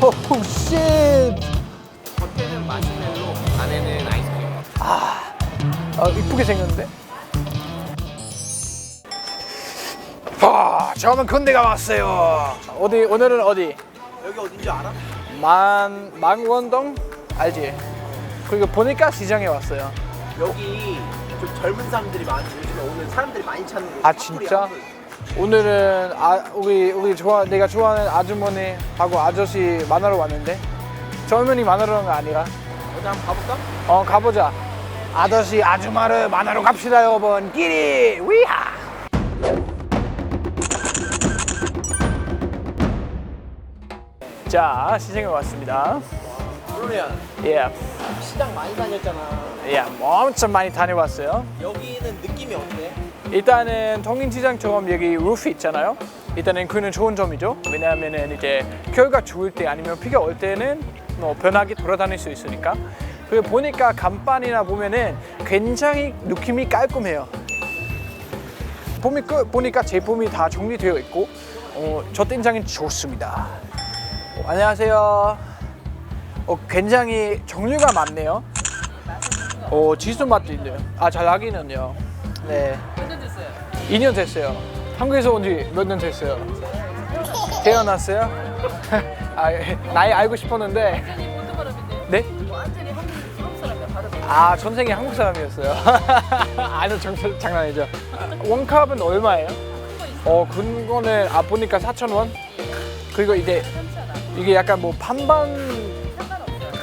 오우 쉣 겉에는 마시멜로, 안에는 아이스크림. 아, 이쁘게 생겼는데? 아, 저는 군대가 왔어요. 어디 오늘은 어디? 여기 어딘지 알아? 만 망원동 알지? 그리고 보니까 시장에 왔어요. 여기 좀 젊은 사람들이 요즘에 오는 사람들이 많이 찾는 곳. 아 진짜? 오늘은 아 우리 우리 좋아 내가 좋아하는 아주머니 하고 아저씨 만나러 왔는데 젊은이 만나러 온 거 아니라 어디 한번 가볼까? 어 가보자. 아저씨 아줌마를 만나러 갑시다 여러분. 끼리 위하. 자 시장에 왔습니다. 그러면 예, 시장 많이 다녔잖아. 예, 엄청 많이 다녀왔어요. 여기는 느낌이 어때? 일단은 통인시장처럼 여기 루프 있잖아요. 일단은 그는 좋은 점이죠. 왜냐하면은 이제 겨울가 좋을 때 아니면 비가 올 때는 뭐 편하게 돌아다닐 수 있으니까. 그리고 보니까 간판이나 보면은 굉장히 느낌이 깔끔해요. 보니까 제품이 다 정리되어 있고 어, 저 된장이 좋습니다. 어, 안녕하세요. 어, 굉장히 종류가 많네요. 어, 지수 맛도 있네요. 아, 잘 나기는요. 네. 2년 됐어요. 한국에서 온 지 몇 년 됐어요? 태어났어요? 아, 나이 알고 싶었는데. 네? 아, 전생이 한국 사람이었어요. 아니, 정, 장난이죠. 원컵은 얼마예요? 어, 그거는 아 보니까 4,000원. 그리고 이제 이게 약간 뭐 반반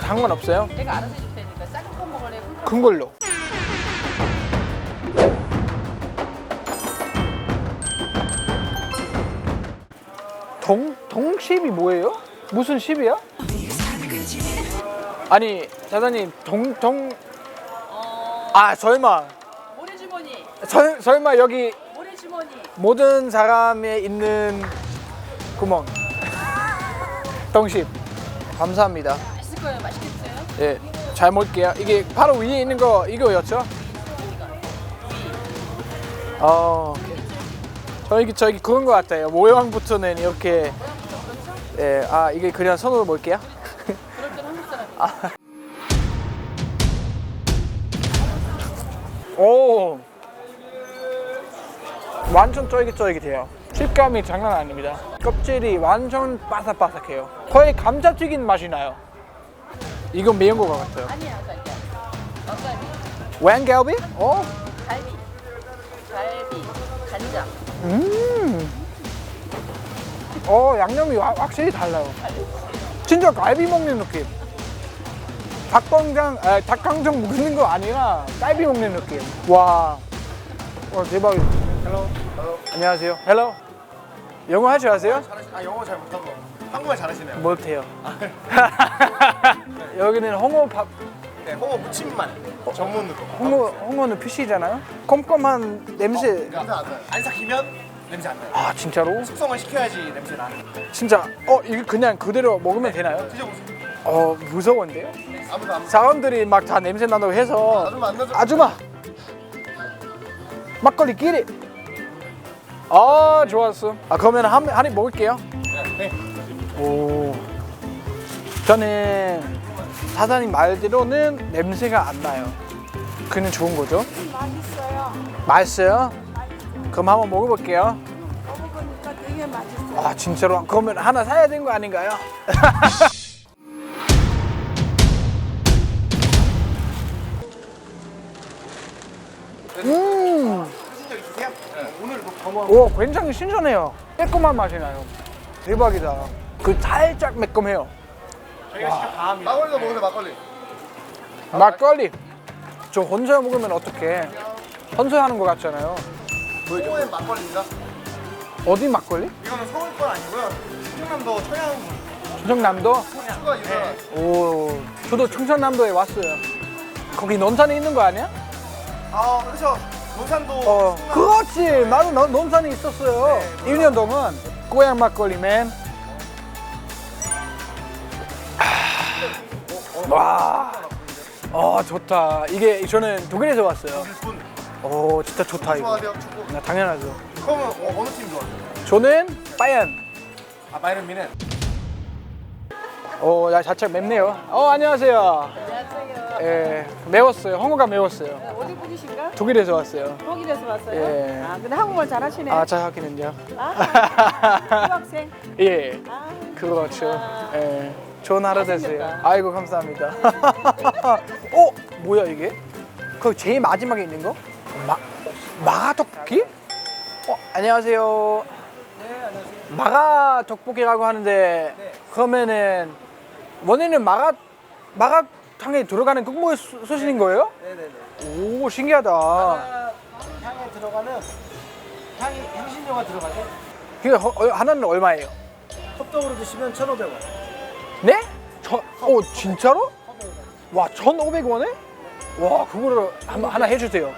상관없어요? 내가 알아서 해줄 테니까 거 먹을래? 큰 걸로. 동 동십이 뭐예요? 무슨 십이야? 아니 사장님 동동 아 설마 모래주머니 설, 설마 여기 모래주머니 모든 사람에 있는 구멍 동십 감사합니다. 맛있을 거예요 맛있겠어요? 예, 잘 먹을게요. 이게 바로 위에 있는 거 이거였죠? 어. 저기 저기 그런 거 같아요. 모양부터는 이렇게. 예, 아 이게 그냥 손으로 아. 오, 완전 쫄깃쫄깃해요. 식감이 장난 아닙니다. 껍질이 완전 바삭바삭해요. 거의 감자튀김 맛이 나요. 이건 매운 거 같아요. 아니야 자기야 어갈비 웬갈비? 어? 갈비 갈비 간장 음. 어, 양념이 와- 확실히 달라요. 진짜 갈비 먹는 느낌. 닭강정, 아, 닭강정 먹는 거 아니라 갈비 먹는 느낌. 와, 와 대박이다. 헬로. 안녕하세요. 헬로. 영어 할줄 아세요? 아 영어 잘 못하고 한국말 잘하시네요. 못해요. 여기는 홍어 밥, 네, 홍어 무침만 전문으로. 홍어, 홍어는 피시잖아요. 꼼꼼한 냄새. 냄새 안 나요. 안 삭히면 냄새 안 나요. 아 진짜로? 숙성을 시켜야지 냄새 나는. 진짜 어 이거 그냥 그대로 먹으면 되나요? 드셔보세요. 어 무서운데요? 아무도 안. 사람들이 막 다 냄새 난다고 해서 아줌마 안 나죠? 아줌마 막걸리 끼리 아 좋았어 아 그러면 한, 한입 먹을게요 네. 오 저는 사장님 말대로는 냄새가 안 나요 그는 좋은 거죠 맛있어요. 맛있어요? 그럼 한번 먹어볼게요 먹어보니까 되게 맛있어요. 아 진짜로 그러면 하나 사야 되는 거 아닌가요? 음. 오 굉장히 신선해요. 매콤한 맛이 나요. 대박이다. 그 살짝 매콤해요. 저희가 직접 다 합니다. 막걸리도 먹으세요 막걸리. 막걸리. 저 혼자 먹으면 어떡해? 혼자 하는 거 같잖아요. 홍어엔 막걸리입니다. 어디 막걸리? 이거는 서울 건 아니고요. 충청남도 청양 충청남도? 수가 유명한. 오, 저도 충청남도에 왔어요. 거기 논산에 있는 거 아니야? 아 그렇죠. 논산도. 어, 충남- 그렇지. 나도 논- 논산에 있었어요. 네, 1년 동안 고향 막걸리맨. 와, 어 좋다. 이게 저는 독일에서 왔어요. 분 오, 진짜 좋다 이거. 좋아하세요 축구. 나 당연하죠. 그러면 어, 어느 팀 좋아하세요? 저는 바이언. 아 바이런 미넨. 오, 야, 자체가 맵네요. 어, 안녕하세요. 안녕하세요. 예, 매웠어요. 홍어가 매웠어요. 어디 분이신가? 독일에서 왔어요. 독일에서 왔어요? 예. 아, 근데 한국말 잘하시네. 아, 자 하기는요. 아, 유학생. 예, 아, 그렇죠. 아. 예, 좋은 하루 되세요. 아이고 감사합니다. 어, 뭐야 이게? 그 제일 마지막에 있는 거? 마 마가 떡볶이? 어, 안녕하세요. 마가 떡볶이라고 하는데 그러면은 원래는 마가 마가탕에 들어가는 국물 소- 소신인 거예요? 네네네. 오 신기하다. 향에 들어가는 향이 향신료가 들어가죠. 그게 허- 어, 하나는 얼마예요? 컵떡으로 드시면 1,500원. 네? 저, 어 진짜로? 와 1,500원에? 와 그거를 한, 하나 해주세요.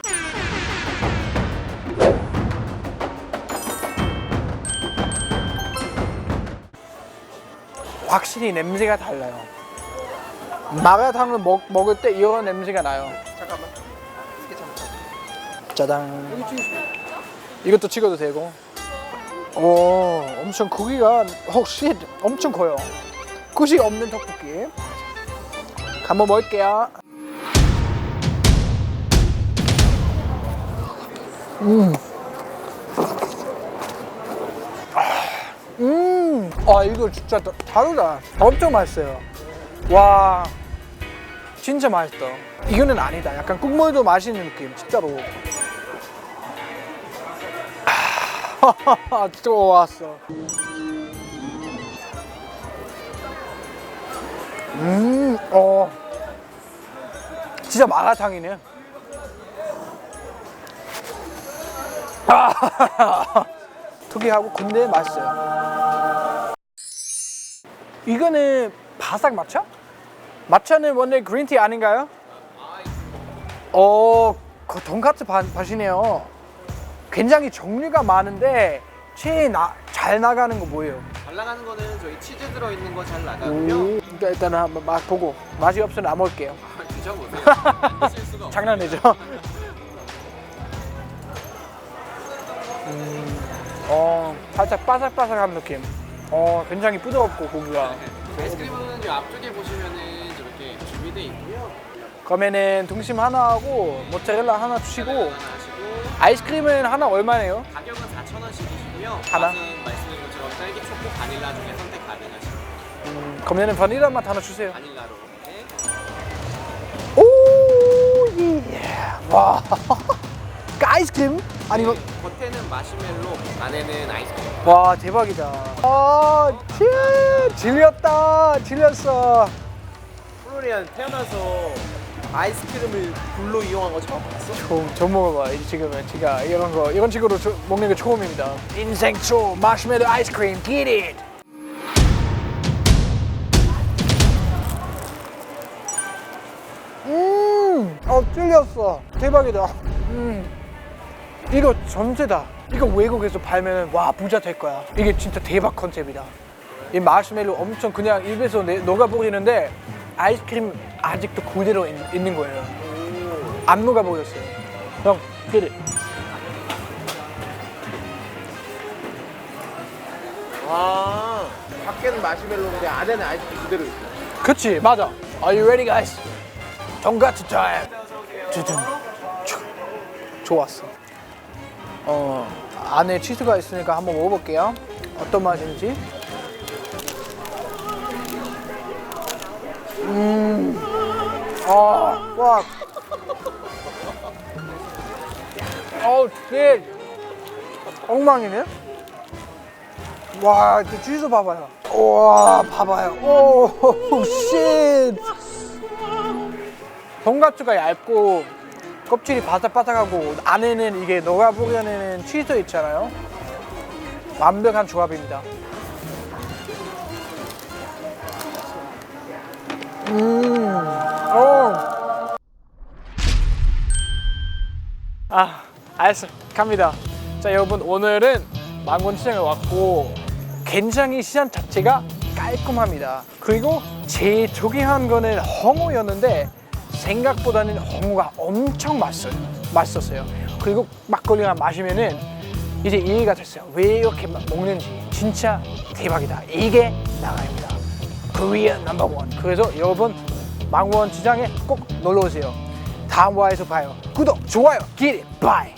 확실히 냄새가 달라요. 마라탕을 먹, 먹을 때 이런 냄새가 나요. 잠깐만. 이게 잠깐. 짜잔. 이것도 찍어도 되고. 오, 엄청 크기가 혹시 엄청 커요. 끝이 없는 떡볶이. 한번 먹을게요. 음. 음. 아, 이거 진짜 다- 다르다. 엄청 맛있어요. 와. 진짜 맛있다. 이거는 아니다. 약간 국물도 맛있는 느낌, 진짜로. 좋았어. 음, 어, 진짜 마라탕이네. 아, 특이하고 근데 맛있어요. 이거는 바삭 matcha? matcha는 원래 그린티 아닌가요? 어, 그 밭- 밭이네요. 굉장히 종류가 많은데 제일 나, 잘 나가는 거 뭐예요? 잘 나가는 거는 저희 치즈 들어 있는 거잘 오, 나가고요. 그러니까 일단은 한번 맛 보고 맛이 없으면 안 먹을게요. 드셔보세요. 안 드실 수가 없어요. 장난이죠? 음, 어, 살짝 바삭바삭한 느낌. 어, 굉장히 부드럽고 고기가. 아이스크림은 이 앞쪽에 보시면은 저렇게 준비되어 있고요. 그러면은 등심 하나 하고 모짜렐라 하나 주시고 하나 하시고 아이스크림은 하나 얼마네요? 가격은 4,000원씩이시고요. 하나? 맛은 말씀드린 것처럼 딸기, 초코, 바닐라 중에 선택 가능하시고 음, 그러면은 바닐라 맛 하나 주세요. 바닐라로 네. 오, 예. 와. 그 아이스크림? 아니 네, 겉에는 마시멜로, 안에는 아이스크림. 와 대박이다. 아, 치, 질렸다. 질렸어. 플로리안 태어나서 아이스크림을 불로 이용한 거 처음 봤어? 처음, 처음 먹어봐. 이 지금은 제가 이런 거 이런 식으로 저- 먹는 게 처음입니다. 인생 초 마시멜로 아이스크림, get it. 어 찔렸어. 대박이다. 음, 이거 전세다. 이거 외국에서 팔면 와 부자 될 거야. 이게 진짜 대박 컨셉이다. 이 마시멜로 엄청 그냥 입에서 내, 녹아버리는데 아이스크림 아직도 그대로 있, 있는 거예요. 안 녹아버렸어요. 형, 그래. 아, 밖에는 마시멜로인데 안에는 아이스크림 그대로 있어. 그치, 맞아. Are you ready, guys? 돈가스 타임. 두둥. 촤. 좋았어. 어, 안에 치즈가 있으니까 한번 먹어볼게요. 어떤 맛인지. 음, 아, 와. 어우, 쉣. 엉망이네. 와, 저 치즈 봐봐요. 와, 봐봐요. 오, 쉣. 돈가스가 얇고 껍질이 바삭바삭하고 안에는 이게 녹아보려는 치즈 있잖아요. 완벽한 조합입니다. 음, 어. 아, 알았어. 갑니다. 자, 여러분 오늘은 망원 시장에 왔고 굉장히 시장 자체가 깔끔합니다. 그리고 제일 특이한 거는 홍어였는데 생각보다는 홍어가 엄청 맛있어요. 맛있었어요. 그리고 막걸리랑 마시면은 이제 이해가 됐어요. 왜 이렇게 막 먹는지 진짜 대박이다. 이게 나가입니다. Number one. 그래서 여러분 망원 시장에 꼭 놀러 오세요. 다음 화에서 봐요. 구독, 좋아요, 기대, 바이.